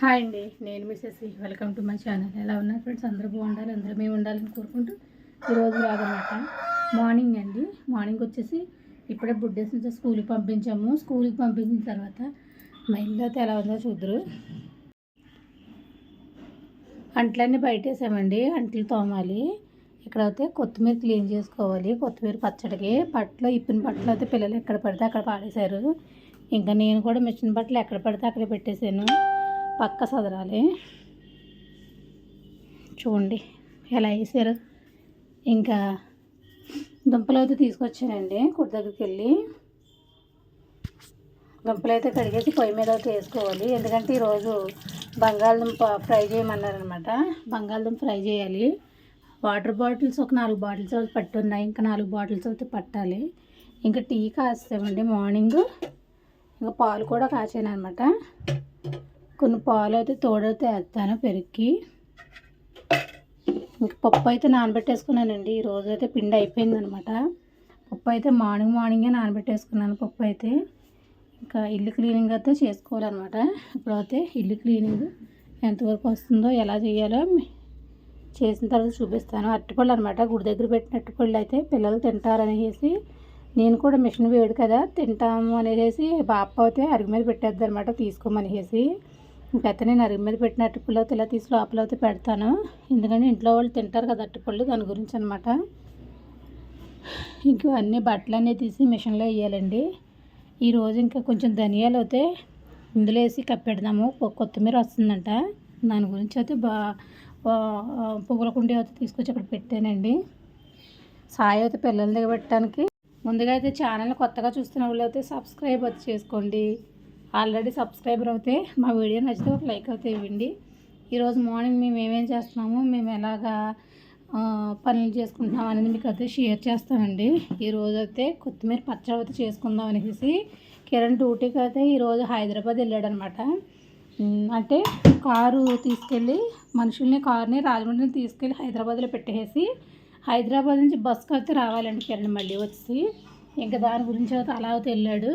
Hi అండి నేను Mrs welcome to my channel ఎలా ఉన్నారు ఫ్రెండ్స్ అందరూ బాగుండాలి అందరూ మేము ఉండాలని కోరుకుంటూ ఈరోజు రాదనమాట. మార్నింగ్ అండి. మార్నింగ్ వచ్చేసి ఇప్పుడే బుడ్డేస్ నుంచి స్కూల్కి పంపించాము. స్కూల్కి పంపించిన తర్వాత మా ఇల్లు అయితే ఎలా ఉందో చూద్దరు. అంట్లన్నీ బయటేసామండి. అంట్లు తోమాలి. ఇక్కడైతే కొత్తిమీర క్లీన్ చేసుకోవాలి. కొత్తిమీర పచ్చడికి. పట్లు ఇప్పిన బట్టలు అయితే పిల్లలు ఎక్కడ పడితే అక్కడ పాడేశారు. ఇంకా నేను కూడా మిషన్ బట్టలు ఎక్కడ పడితే అక్కడ పెట్టేశాను. పక్క సదరాలి. చూడండి ఎలా వేసారు. ఇంకా దుంపలు అయితే తీసుకొచ్చానండి కుడి దగ్గరికి వెళ్ళి. దుంపలు అయితే కడిగేసి పొయ్యి మీద అయితే వేసుకోవాలి. ఎందుకంటే ఈరోజు బంగాళదుంప ఫ్రై చేయమన్నారనమాట బంగాళదుంప ఫ్రై చేయాలి. వాటర్ బాటిల్స్ ఒక నాలుగు బాటిల్స్ అయితే పట్టున్నాయి. ఇంకా నాలుగు బాటిల్స్ అయితే పట్టాలి. ఇంకా టీ కాస్తామండి మార్నింగ్. ఇంకా పాలు కూడా కాచాను అనమాట కొన్ని పాలు అయితే తోడైతే వేస్తాను పెరిగి ఇంక పప్పు అయితే నానబెట్టేసుకున్నానండి. ఈరోజు అయితే పిండి అయిపోయింది అనమాట పప్పు అయితే మార్నింగ్ మార్నింగే నానబెట్టేసుకున్నాను పప్పు అయితే ఇంకా ఇల్లు క్లీనింగ్ అయితే చేసుకోవాలన్నమాట ఇప్పుడైతే ఇల్లు క్లీనింగ్ ఎంతవరకు వస్తుందో ఎలా చేయాలో చేసిన తర్వాత చూపిస్తాను. అరటిపళ్ళు అనమాట గుడి దగ్గర పెట్టిన అరటిపళ్ళు అయితే పిల్లలు తింటారనేసి నేను కూడా మిషన్ వేడు కదా తింటాము అనేసి బాప అయితే అరుగు మీద పెట్టేద్ది అనమాట తీసుకోమనేసి. ఇంకైతే నేను అరుగు మీద పెట్టిన అరటిపళ్ళు అయితే ఇలా తీసి లోపల అయితే పెడతాను. ఎందుకంటే ఇంట్లో వాళ్ళు తింటారు కదా అరటిపళ్ళు దాని గురించి అనమాట ఇంక అన్ని బట్టలు అన్నీ తీసి మిషన్లో వేయాలండి. ఈరోజు ఇంకా కొంచెం ధనియాలు అయితే ఇందులో వేసి కప్పెడదాము కొత్తిమీర వస్తుందంట. దాని గురించి అయితే బా పువ్వుల కుండీ అయితే తీసుకొచ్చి అక్కడ పెట్టానండి. సాయి అయితే పిల్లల దగ్గర పెట్టడానికి ముందుగా అయితే ఛానల్ కొత్తగా చూస్తున్న వాళ్ళు అయితే సబ్స్క్రైబ్ అయితే చేసుకోండి. ఆల్రెడీ సబ్స్క్రైబర్ అయితే మా వీడియో నచ్చితే ఒక లైక్ అయితే ఇవ్వండి. ఈరోజు మార్నింగ్ మేము ఏమేం చేస్తున్నాము మేము ఎలాగా పనులు చేసుకుంటున్నాం అనేది మీకు అయితే షేర్ చేస్తామండి ఈరోజు అయితే కొత్తిమీర పచ్చడి అయితే చేసుకుందాం అనేసి కిరణ్ డ్యూటీకి అయితే ఈరోజు హైదరాబాద్ వెళ్ళాడు అనమాట అంటే కారు తీసుకెళ్ళి మనుషుల్ని కారుని రాజమండ్రిని తీసుకెళ్ళి హైదరాబాద్లో పెట్టేసి హైదరాబాద్ నుంచి బస్కి అయితే రావాలండి కిరణ్ మళ్ళీ వచ్చి. ఇంకా దాని గురించి అయితే అలా అయితే వెళ్ళాడు.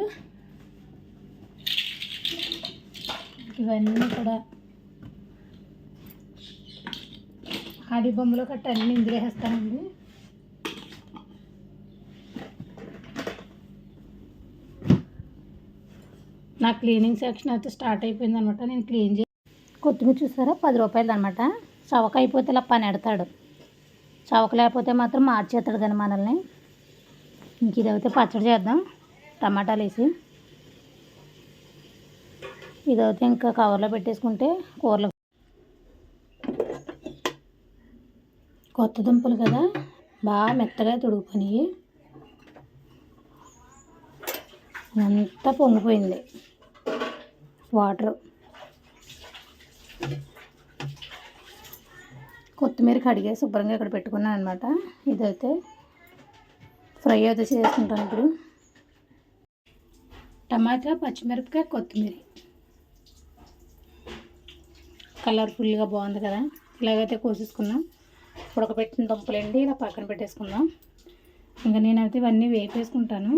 ఇవన్నీ కూడా ఆడి బొమ్మలు కట్ట అన్నీ ఇందులో వేస్తానండి నా క్లీనింగ్ సెక్షన్ అయితే స్టార్ట్ అయిపోయింది అనమాట నేను క్లీన్ చే కొత్తిమీర చూసారా? పది రూపాయలు అనమాట చవక అయిపోతే ఇలా పని ఎడతాడు. చవక లేకపోతే మాత్రం మార్చేస్తాడు కానీ మనల్ని. ఇంక ఇదైతే పచ్చడి చేద్దాం. టమాటాలు వేసి. ఇదైతే ఇంకా కవర్లో పెట్టేసుకుంటే కూరలు కొత్త దుంపలు కదా బాగా మెత్తగా తుడుగుపోయి అంతా పొంగిపోయింది వాటర్. కొత్తిమీర కడిగే శుభ్రంగా ఇక్కడ పెట్టుకున్నాను అనమాట ఇదైతే ఫ్రై అయితే చేసుకుంటాను ఇప్పుడు. టమాటా పచ్చిమిరపకాయ కొత్తిమీర. కలర్ఫుల్గా బాగుంది కదా. ఇలాగైతే కోసేసుకున్నాం. ఉడకబెట్టిన దుంపలండి ఇలా పక్కన పెట్టేసుకుందాం. ఇంకా నేనైతే ఇవన్నీ వేపేసుకుంటాను.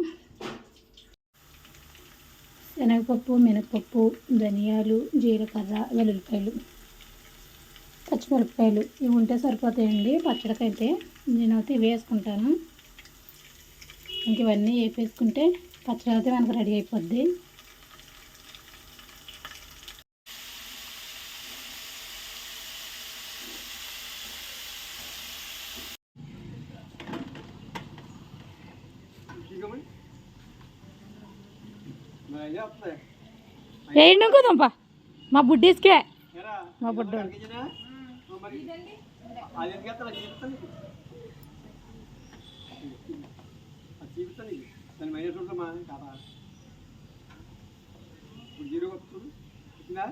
శనగపప్పు మినపప్పు ధనియాలు జీలకర్ర వెల్లుల్లిపాయలు పచ్చిమిరపకాయలు ఇవి ఉంటే సరిపోతాయండి పచ్చడికైతే. నేనైతే ఇవి వేసుకుంటాను. ఇంక ఇవన్నీ వేపేసుకుంటే పచ్చడి అయితే మనకు రెడీ అయిపోద్ది. వేయండి ఇంకోదంపా మా బుడ్డీస్కే. మా బుడ్డ జీరో వస్తుంది వచ్చిందా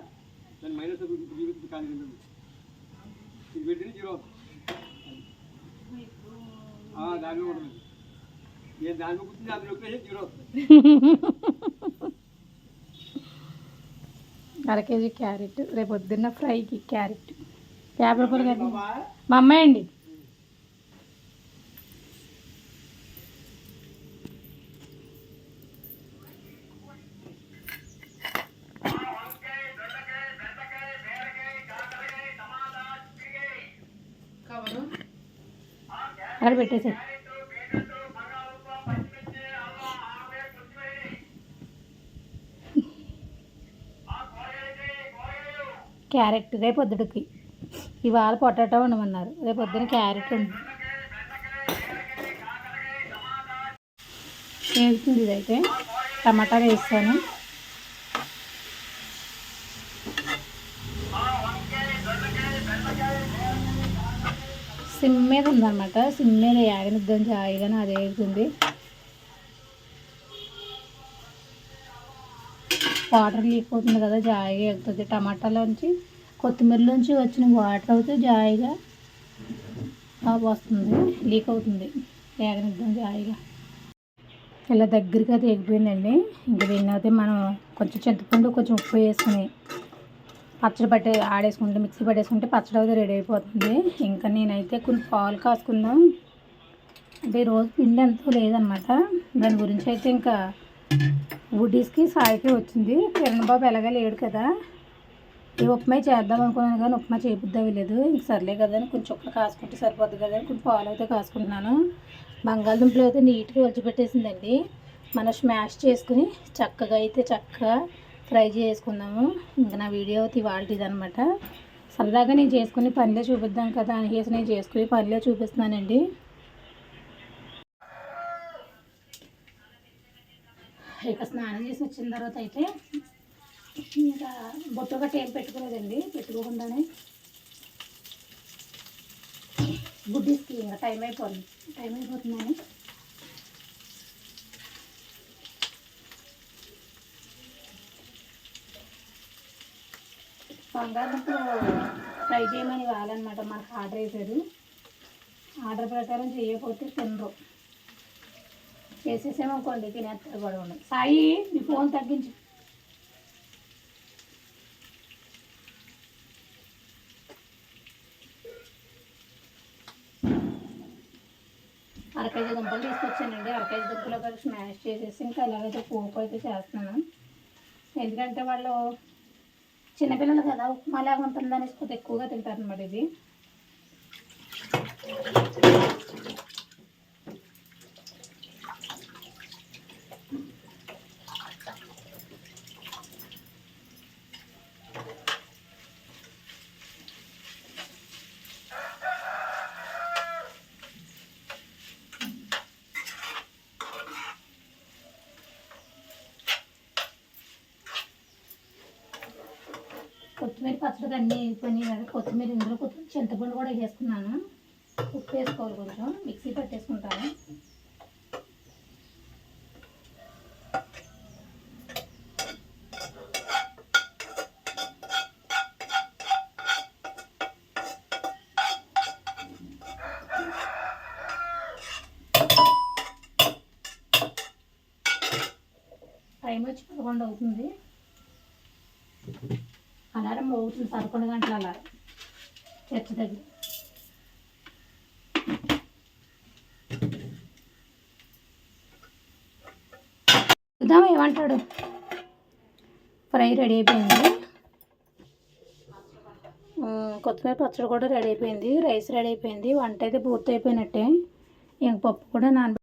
దాని మైనస్ జీరో కానీ ఇది పెట్టిన జీరో దాని ఉంటుంది. ఏ దాని అది నొక్కేసి జీరో వస్తుంది अर केजी क्यारे रेपन फ्रई की क्यारे याब रुपये कट मम्मी अरे बेटे से క్యారెట్ రేపు పొద్దుడికి ఇవాళ పొటాటో వండమన్నారు. రేపు పొద్దున క్యారెట్ ఉంది వేగుతుంది ఇదైతే? టమాటా వేస్తాను. సిమ్ మీద ఉందన్నమాట. సిమ్ మీద యాగనిద్దాం జాయిగానే అది వేగుతుంది వాటర్ లీక్ అవుతుంది కదా జాయిగా ఎగుతుంది. టమాటాలోంచి కొత్తిమీరలోంచి వచ్చిన వాటర్ అయితే జాయిగా వస్తుంది లీక్ అవుతుంది. వేగనిద్దాం జాయిగా. ఇలా దగ్గరికి అయితే ఎగిపోయిందండి ఇంకా దీన్ని మనం కొంచెం చింతపండు కొంచెం ఉప్పు వేసుకుని పచ్చడి పట్టే ఆడేసుకుంటే మిక్సీ పట్టేసుకుంటే పచ్చడి అయితే రెడీ అయిపోతుంది. ఇంకా నేనైతే కొన్ని పాలు కాసుకుందాం. అంటే ఈరోజు పిండి ఎంతో లేదనమాట. దాని గురించి అయితే ఇంకా వుడీస్కి సాయికి వచ్చింది. కిరణ్ బాబు ఎలాగా లేడు కదా. ఈ ఉప్మా చేద్దాం అనుకున్నాను కానీ ఉప్మా చేయబుద్ది లేదు ఇంక సర్లే కదా అని కొంచెం చుక్కలు కాసుకుంటే సరిపోద్ది కదా అని కొంచెం పాలు అయితే కాసుకుంటున్నాను. బంగాళదుంపలు అయితే నీట్గా ఒలిచిపెట్టేసిందండి. మనం స్మాష్ చేసుకుని చక్కగా అయితే చక్కగా ఫ్రై చేసుకుందాము. ఇంకా నా వీడియో అయితే ఇవాళది అనమాట సరదాగా నేను చేసుకుని పనిలో చూపిద్దాం కదా అనేసి నేను చేసుకుని పనిలో చూపిస్తున్నానండి. ఇక స్నానం చేసి వచ్చిన తర్వాత అయితే ఇంకా బొట్టు గట్ట ఏం పెట్టుకోలేదండి పెట్టుకోకుండానే గుడ్డీస్కి ఇంకా టైం అయిపోతుంది టైం అయిపోతుందని. బంగాళదుంపలు ఫ్రై చేయమని కావాలన్నమాట మనకు ఆర్డర్ వేశారు. ఆర్డర్ ప్రకారం చేయకపోతే తినరు. చేసేసామనుకోండి తినేస్తారు కూడా ఉండదు సాయి నీ ఫోన్ తగ్గించు. అరకేజీ దుంపలు తీసుకొచ్చానండి. అరకేజీ దుంపలు ఒకటి స్మాష్ చేసేసి ఇంకా అలాగైతే పోపు అయితే చేస్తున్నాను. ఎందుకంటే వాళ్ళు చిన్నపిల్లలు కదా ఉప్మా లాగా ఉంటుంది కొద్దిగా ఎక్కువగా తింటారు అనమాట ఇది. కొత్తిమీర పచ్చడికి అన్నీ అయిపోయినాయి కదా కొత్తిమీర ఇందులో కొంచెం చింతపండు కూడా వేసుకున్నాను ఉప్పు వేసుకోవాలి కొంచెం మిక్సీ పట్టేసుకుంటాను. టైం వచ్చి పదకొండు అవుతుంది. అలారం పదకొండు గంటల అలా చర్చ దగ్గర. చూద్దాం ఏమంటాడు. ఫ్రై రెడీ అయిపోయింది. కొత్తిమీర పచ్చడి కూడా రెడీ అయిపోయింది. రైస్ రెడీ అయిపోయింది. వంట అయితే పూర్తి అయిపోయినట్టే ఇంక పప్పు కూడా నాన